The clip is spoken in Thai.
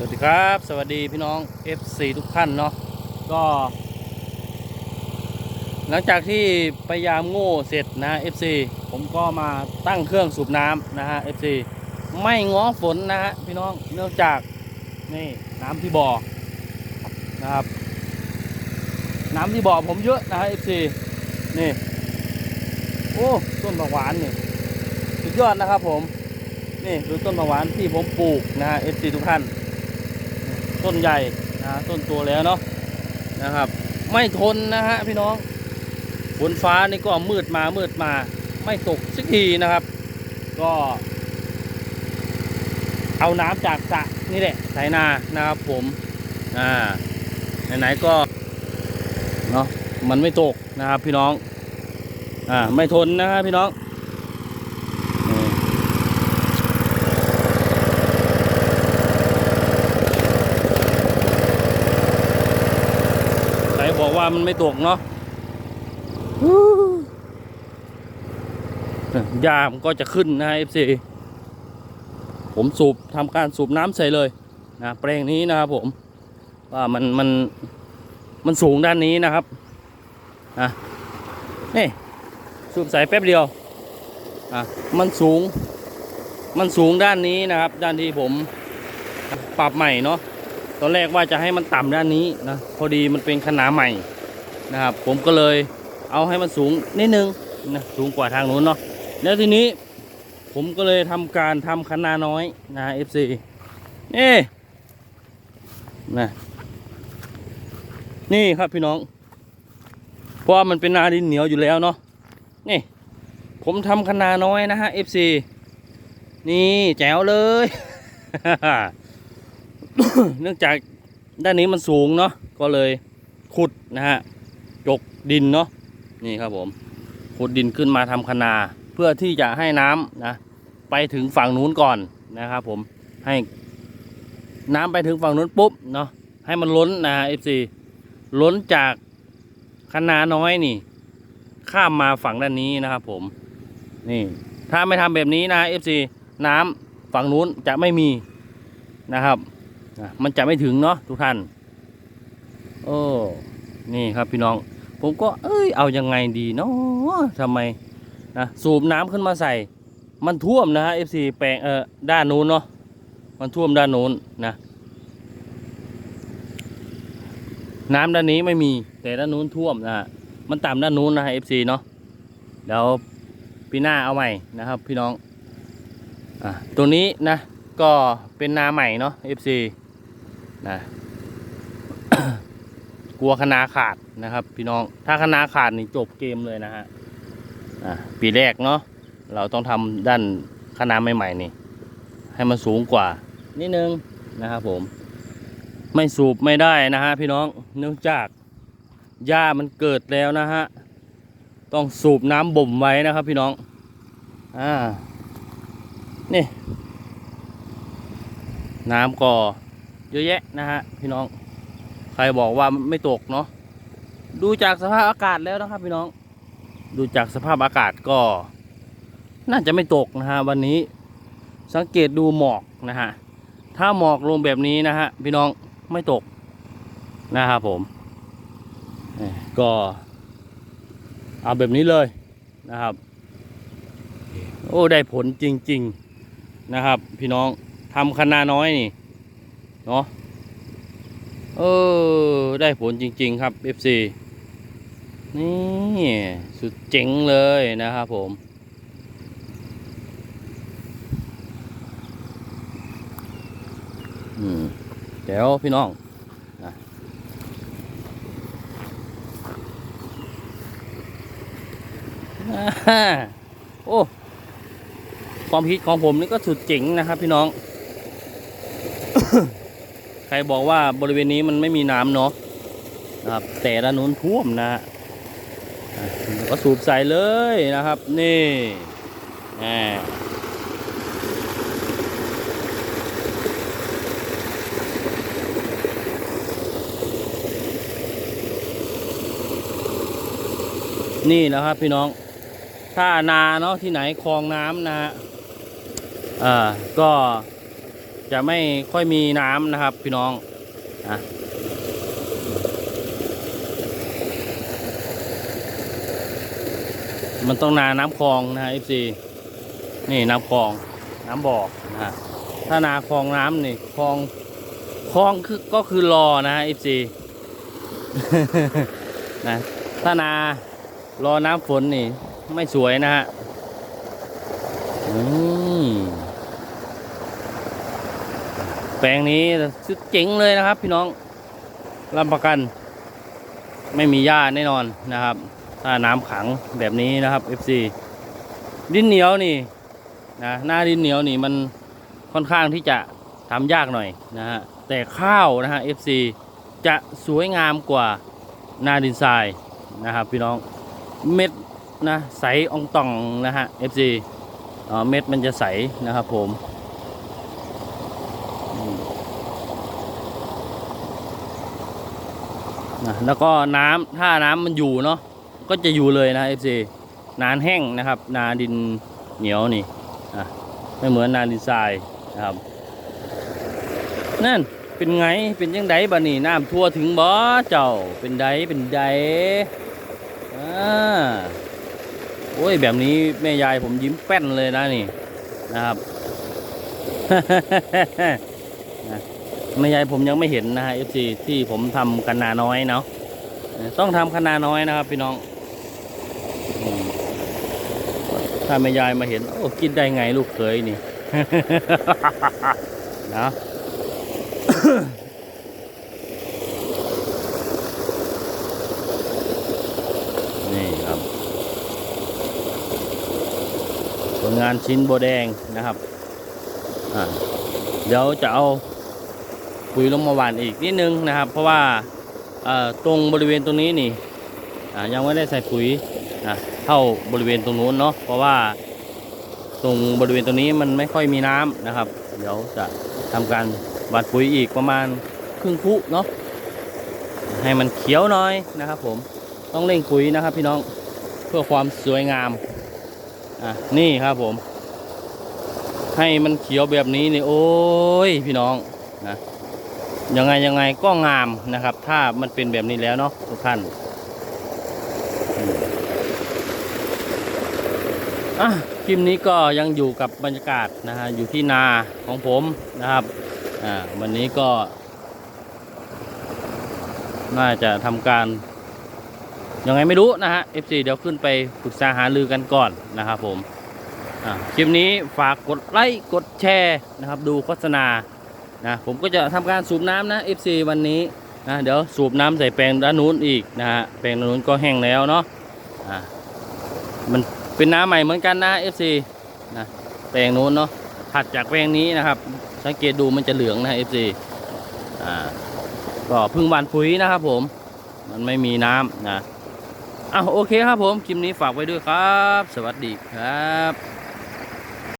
สวัสดีครับ สวัสดีพี่น้อง FC ทุกท่านเนาะก็ หลังจากที่พยายามโง่เสร็จนะ FC ผมก็มาตั้งเครื่องสูบน้ำนะฮะ FC ไม่ง้อฝนนะฮะพี่น้องเนื่องจากนี่น้ำที่บ่อนะครับ น้ำที่บ่อผมเยอะนะฮะ FC นี่โอ้ต้นผักหวานนี่สุดยอดนะครับผมนี่ดูต้นผักหวานที่ผมปลูกนะฮะ FC ทุกท่าน ต้นใหญ่นะต้นตัวแล้วเนาะนะครับ ไม่ทนนะฮะพี่น้องฝนฟ้านี่ก็มืดมามืดมา ไม่ตกสักทีนะครับ ก็ เอาน้ำจากสระนี่แหละไถนานะครับผมอ่าไหนๆก็เนาะมันไม่ตกนะครับพี่น้องอ่าไม่ทนนะครับพี่น้องนี่ ใครบอก ว่ามันไม่ตกเนาะยามันก็จะขึ้นนะ FC ผมสูบทำการสูบน้ำใส่เลยนะแปลงนี้นะครับผมว่ามันมันมันสูงด้านนี้นะครับอะนี่สูบใส่แป๊บเดียวอะมันสูง มันสูงด้านนี้นะครับ ด้านที่ผมปรับใหม่เนาะ ตอนแรกว่าจะให้มันต่ำด้านนี้นะพอดีมันเป็นขนาดใหม่นะครับ ผมก็เลยเอาให้มันสูงนิดนึงนะสูงกว่าทางนู้นเนาะแล้วทีนี้ผมก็เลยทำการทำคนาน้อยนะ FC นี่นะนี่ครับพี่น้อง เพราะมันเป็นนาดินเหนียวอยู่แล้วเนาะนี่ผมทำคนาน้อยนะฮะ FC นี่แจ๋วเลย เนื่องจากด้านนี้มันสูงเนาะก็เลยขุดนะฮะจกดินเนาะนี่ครับผมขุดดินขึ้นมาทำคนาเพื่อที่จะให้น้ำนะไปถึงฝั่งนู้นก่อนนะครับผมให้น้ำไปถึงฝั่งนู้นปุ๊บเนาะให้มันล้นนะเอฟซีล้นจากคนาน้อยนี่ ข้ามมาฝั่งด้านนี้นะครับผมนี่ถ้าไม่ทำแบบนี้นะเอฟซีน้ำฝั่งนู้นจะไม่มีนะครับ นะมันจะไม่ถึงเนาะทุกท่าน โอ้นี่ครับพี่น้อง ผมก็เอ้ยเอายังไงดีเนาะทำไมนะสูบน้ำขึ้นมาใส่ มันท่วมนะฮะ FC แปลงเออด้านนู้นเนาะมันท่วมด้านนู้นนะ น้ำด้านนี้ไม่มีแต่ด้านนู้นท่วมนะฮะมันต่ำด้านนู้นนะฮะ FC เนาะเดี๋ยวปีหน้าเอาใหม่นะครับพี่น้องอะตัวนี้นะก็เป็นนาใหม่เนาะ FC นะกลัวคณาขาดนะครับ พี่น้องถ้าคณาขาดนี่จบเกมเลยนะฮะปีแรกเนาะเราต้องทำด้านคณะใหม่ๆนี่ ให้มันสูงกว่า นิดนึงนะครับผม ไม่สูบไม่ได้นะฮะพี่น้องเนื่องจากหญ้ามันเกิดแล้วนะฮะต้องสูบน้ำบ่มไว้นะครับพี่น้องอ่านี่ น้ำก็ เยอะแยะนะฮะพี่น้อง ใครบอกว่าไม่ตกเนาะดูจากสภาพอากาศแล้วนะครับ พี่น้อง ดูจากสภาพอากาศก็ น่าจะไม่ตกนะฮะวันนี้สังเกตดูหมอกนะฮะถ้าหมอกลงแบบนี้นะฮะพี่น้องไม่ตกนะครับผมก็เอาแบบนี้เลยนะครับ โอ้ได้ผลจริง ๆนะครับ พี่น้องทำคณะน้อยนี่ เนาะเออ ได้ผลจริง ๆ ครับ FC นี่สุดเจ๋งเลยนะครับผม อืมเดี๋ยวพี่น้องนะอ่าโอ้ความคิดของผมนี่ก็สุดเจ๋งนะครับพี่น้อง ใครบอกว่าบริเวณนี้มันไม่มีน้ำเนาะนะครับ แต่ด้านนู้นท่วมนะก็สูบใส่เลยนะครับ นี่นี่นะครับพี่น้อง ถ้านาเนาะที่ไหนคลองน้ำนะอ่าก็ จะไม่ค่อยมีน้ำนะครับ พี่น้องอะมันต้องนาน้ำคลองนะฮะ FC นี่น้ำคลองน้ำบ่อนะฮะถ้านาคลองน้ำนี่คลองคลองคือก็คือรอนะฮะ FC นะถ้านารอน้ำฝนนี่ ไม่สวยนะฮะอืม แปลงนี้สุดเจ๋งเลยนะครับ พี่น้องรับประกัน ไม่มีหญ้าแน่นอนนะครับ ถ้าน้ำขังแบบนี้นะครับ FC ดินเหนียวนี่นะหน้าดินเหนียวนี่มันค่อนข้างที่จะทำยากหน่อยนะฮะแต่ข้าวนะฮะ FC จะสวยงามกว่าหน้าดินทรายนะครับ พี่น้องเม็ดนะใสอองตองนะฮะ FC เม็ดมันจะใสนะครับผมอืม นะแล้วก็น้ำถ้าน้ำมันอยู่เนาะก็จะอยู่เลยนะ FC นานแห้งนะครับ นาดินเหนียวนี่อะไม่เหมือนนาดินทรายนะครับ นั่นเป็นไงเป็นยังไงบ้านี่น้ำทั่วถึงบ่เจ้าเป็นไดเป็นไดอ่าโอ้ยแบบนี้แม่ยายผมยิ้มแป้นเลยนะนี่นะครับ แม่ยายผมยังไม่เห็นนะฮะ FC ที่ผมทำกันนาน้อยเนาะต้องทำกันนาน้อยนะครับ พี่น้อง ถ้าแม่ยายมาเห็น โอ้กินได้ไงลูกเคยนี่นะนี่ครับผลงานชิ้นโบแดงนะครับอ่าเดี๋ยวจะเอา ปุ๋ยลงมาหว่านอีกนิดนึงนะครับ เพราะว่าตรงบริเวณตรงนี้นี่ยังไม่ได้ใส่ปุ๋ยนะเท่าบริเวณตรงนู้นเนาะเพราะว่าตรงบริเวณตรงนี้มันไม่ค่อยมีน้ำนะครับ เดี๋ยวจะทำการหว่านปุ๋ยอีกประมาณครึ่งคุเนาะให้มันเขียวหน่อยนะครับผมต้องเร่งปุ๋ยนะครับพี่น้องเพื่อความสวยงามอะนี่ครับผม ให้มันเขียวแบบนี้นี่โอ้ยพี่น้องนะ ยังไงยังไงก็งามนะครับ ถ้ามันเป็นแบบนี้แล้วเนาะทุกท่านอะคลิปนี้ก็ยังอยู่กับบรรยากาศนะฮะอยู่ที่นาของผมนะครับอ่าวันนี้ก็ น่าจะทำการ ยังไงไม่รู้นะฮะ FC เดี๋ยวขึ้นไปปรึกษาหารือกันก่อนนะครับผมอ่าคลิปนี้ฝากกดไลค์กดแชร์นะครับ ดูโฆษณา นะผมก็จะทำการสูบน้ำนะ FC วันนี้นะเดี๋ยวสูบน้ำใส่แปลงด้านนู้นอีกนะฮะแปลงด้านนู้นก็แห้งแล้วเนาะอ่ามันเป็นน้ำใหม่เหมือนกันนะ FC นะแปลงนู้นเนาะถัดจากแปลงนี้นะครับ สังเกตดูมันจะเหลืองนะ FC อ่าก็เพึ่งวานปุ๋ยนะครับผม มันไม่มีน้ำนะอะโอเคครับผม คลิปนี้ฝากไว้ด้วยครับ สวัสดีครับ